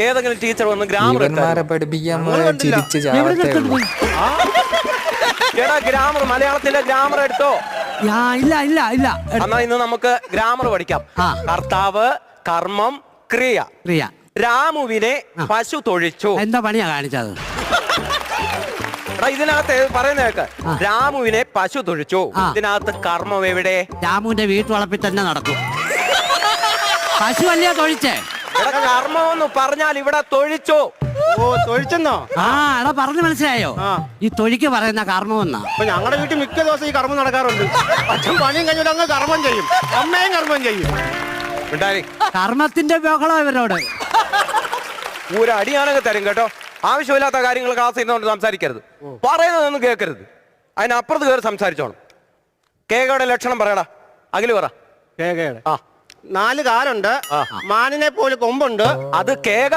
ഏതെങ്കിലും ടീച്ചർ വന്ന് ഗ്രാമർ ഇവന്മാരെ പഠിപ്പിക്കാൻ. ചിരിച്ച് ചാവത്തേ? ഉള്ളൂ. എടാ ഗ്രാമർ മലയാളത്തിലെ ഗ്രാമർ എടുത്തോ? ഇല്ല ഇല്ല ഇല്ല. എന്നാ ഇന്ന് നമുക്ക് ഗ്രാമർ പഠിക്കാം. ആ. കർത്താവ് കർമ്മം ക്രിയ. പ്രിയ രാമുവിനെ പശു തൊഴിച്ചു. എന്താ പണിയാ കാണിച്ചത്? എടാ ഇതിനകത്ത് പറയുന്ന കേക്ക്. രാമുവിനെ പശു തൊഴിച്ചു. ആ. ഇതിനകത്ത് കർമ്മം എവിടെ? രാമുവിന്റെ വീട്ടുവളപ്പിൽ തന്നെ നടക്കും. പശു അല്ലയോ തൊഴിച്ചേ? എടാ കർമ്മം പറഞ്ഞാൽ ഇവിടെ തൊഴിച്ചോ? ഓ തൊഴിച്ചെന്നോ? ആ എടാ പറഞ്ഞു മനസ്സിലായോ? ആ. ഈ തൊഴിക്ക് പറയുന്ന കർമ്മമെന്നാ. അപ്പൊ ഞങ്ങളുടെ വീട്ടിൽ മിക്ക ദിവസം ഈ കർമ്മം നടക്കാറുണ്ട്. അച്ഛൻ പണിയും കഴിഞ്ഞിട്ട് അങ്ങ് കർമ്മം ചെയ്യും. അമ്മയും കർമ്മം ചെയ്യും. കർമ്മത്തിന്റെ ബഹളം ഇവരോട്? ഒരു അടിയാണെങ്കിൽ തരും കേട്ടോ. ആവശ്യമില്ലാത്ത കാര്യങ്ങൾ ക്ലാസ് ഇരുന്നുകൊണ്ട് സംസാരിക്കരുത്. പറയുന്നതൊന്നും കേൾക്കരുത്. അതിനപ്പുറത്ത് കയറി സംസാരിച്ചോണം. കേകയുടെ ലക്ഷണം പറയടാ. അഖിൽ പറ. കേകയുടെ ആ. നാല് കാലുണ്ട്. മാനിനെ പോലെ കൊമ്പുണ്ട് അത് കേക